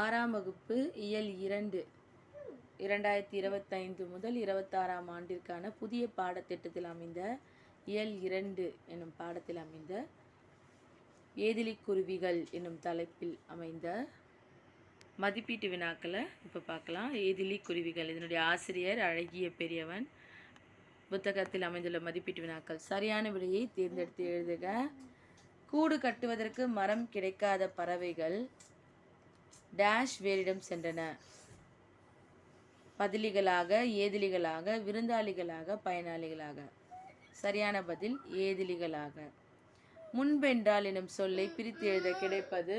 ஆறாம் வகுப்பு இயல் இரண்டு இரண்டாயிரத்தி இருபத்தைந்து முதல் இருபத்தாறாம் ஆண்டிற்கான புதிய பாடத்திட்டத்தில் அமைந்த இயல் இரண்டு எனும் பாடத்தில் அமைந்த ஏதிலி குருவிகள் என்னும் தலைப்பில் அமைந்த மதிப்பீட்டு வினாக்களை இப்போ பார்க்கலாம். ஏதிலி குருவிகள் இதனுடைய ஆசிரியர் அழகிய பெரியவன் புத்தகத்தில் அமைந்துள்ள மதிப்பீட்டு வினாக்கள். சரியான விடையை தேர்ந்தெடுத்து எழுதுக. கூடு கட்டுவதற்கு மரம் கிடைக்காத பறவைகள் டேஷ் வேரிடம் சென்றன. பதிலிகளாக ஏதிலிகளாக விருந்தாளிகளாக பயனாளிகளாக. சரியான பதில் ஏதிலிகளாக. முன்பென்றால் எனும் சொல்லை பிரித்து எழுத கிடைப்பது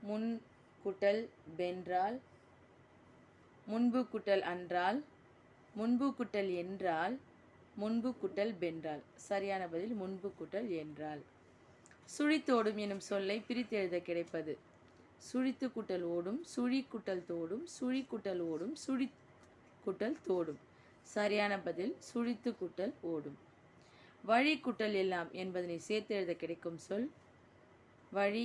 முன் குட்டல் பென்றால் முன்பு குட்டல் அன்றால் முன்பு குட்டல் என்றால் முன்பு குட்டல் பென்றால் சரியான பதில் முன்பு குட்டல் என்றால். சுழித்தோடும் எனும் சொல்லை பிரித்தெழுத கிடைப்பது. சுழித்து குட்டல் ஓடும் சுழி குட்டல் தோடும் சுழி குட்டல் ஓடும் சுழி குட்டல் தோடும். சரியான பதில் சுழித்து குட்டல் ஓடும். வழி குட்டல் எல்லாம் என்பதனை சேர்த்து எழுத கிடைக்கும் சொல் வழி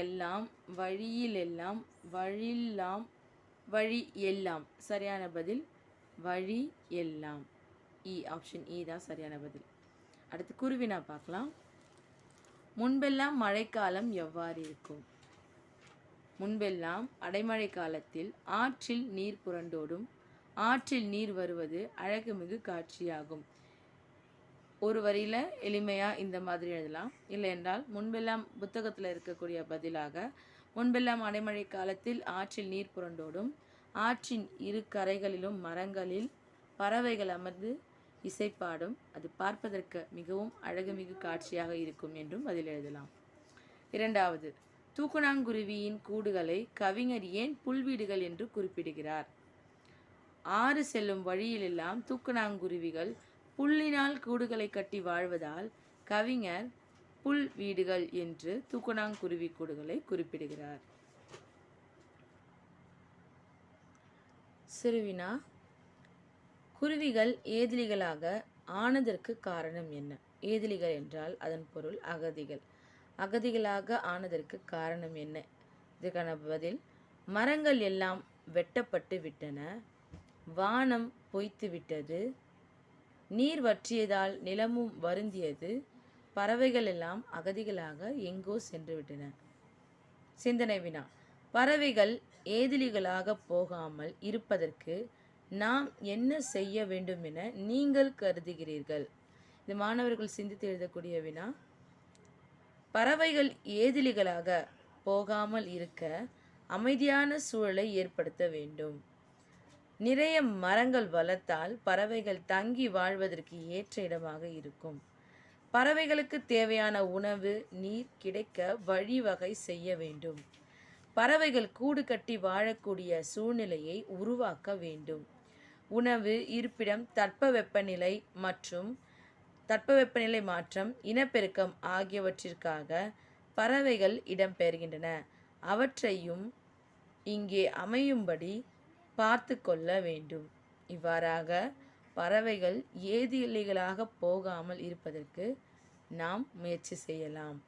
எல்லாம் வழியில் எல்லாம் வழில்லாம் வழி எல்லாம். சரியான பதில் வழி எல்லாம். இ ஆப்ஷன் இ தான் சரியான பதில். அடுத்து குருவினா பார்க்கலாம். முன்பெல்லாம் மழைக்காலம் எவ்வாறு இருக்கும்? முன்பெல்லாம் அடைமழை காலத்தில் ஆற்றில் நீர் புரண்டோடும் ஆற்றில் நீர் வருவது அழகுமிகு காட்சியாகும். ஒரு வரியில் எளிமையாக இந்த மாதிரி எழுதலாம். இல்லை என்றால் முன்பெல்லாம் புத்தகத்தில் இருக்கக்கூடிய பதிலாக முன்பெல்லாம் அடைமழை காலத்தில் ஆற்றில் நீர் புரண்டோடும் ஆற்றின் இரு கரைகளிலும் மரங்களில் பறவைகள் அமர்ந்து இசைப்பாடும் அது பார்ப்பதற்கு மிகவும் அழகுமிகு காட்சியாக இருக்கும் என்றும் அதில் எழுதலாம். இரண்டாவது தூக்குணாங்குருவியின் கூடுகளை கவிஞர் ஏன் புல்வீடுகள் என்று குறிப்பிடுகிறார்? ஆறு செல்லும் வழியிலெல்லாம் தூக்குணாங்குருவிகள் புல்லினால் கூடுகளை கட்டி வாழ்வதால் கவிஞர் புல் வீடுகள் என்று தூக்குணாங்குருவி கூடுகளை குறிப்பிடுகிறார். சிறுவினா குருவிகள் ஏதிலிகளாக ஆனதற்கு காரணம் என்ன? ஏதிலிகள் என்றால் அதன் பொருள் அகதிகள். அகதிகளாக ஆனதற்கு காரணம் என்ன? இதற்கான பதில் மரங்கள் எல்லாம் வெட்டப்பட்டு விட்டன வானம் பொய்த்து விட்டது நீர் வற்றியதால் நிலமும் வருந்தியது பறவைகள் எல்லாம் அகதிகளாக எங்கோ சென்று விட்டன. சிந்தனை வினா. பறவைகள் ஏதிலிகளாக போகாமல் இருப்பதற்கு நாம் என்ன செய்ய வேண்டும் என நீங்கள் கருதுகிறீர்கள். இது மாணவர்கள் சிந்தித்து எழுதக்கூடிய வினா பறவைகள் ஏதிலிகளாக போகாமல் இருக்க அமைதியான சூழலை ஏற்படுத்த வேண்டும். நிறைய மரங்கள் வளர்த்தால் பறவைகள் தங்கி வாழ்வதற்கு ஏற்ற இடமாக இருக்கும். பறவைகளுக்கு தேவையான உணவு நீர் கிடைக்க வழிவகை செய்ய வேண்டும். பறவைகள் கூடு கட்டி வாழக்கூடிய சூழ்நிலையை உருவாக்க வேண்டும். உணவு இருப்பிடம் தட்பவெப்பநிலை மற்றும் தட்பவெப்பநிலை மாற்றம் இனப்பெருக்கம் ஆகியவற்றிற்காக பறவைகள் இடம்பெறுகின்றன அவற்றையும் இங்கே அமையும்படி பார்த்து கொள்ள வேண்டும். இவ்வாறாக பறவைகள் ஏதிலிகளாக போகாமல் இருப்பதற்கு நாம் முயற்சி செய்யலாம்.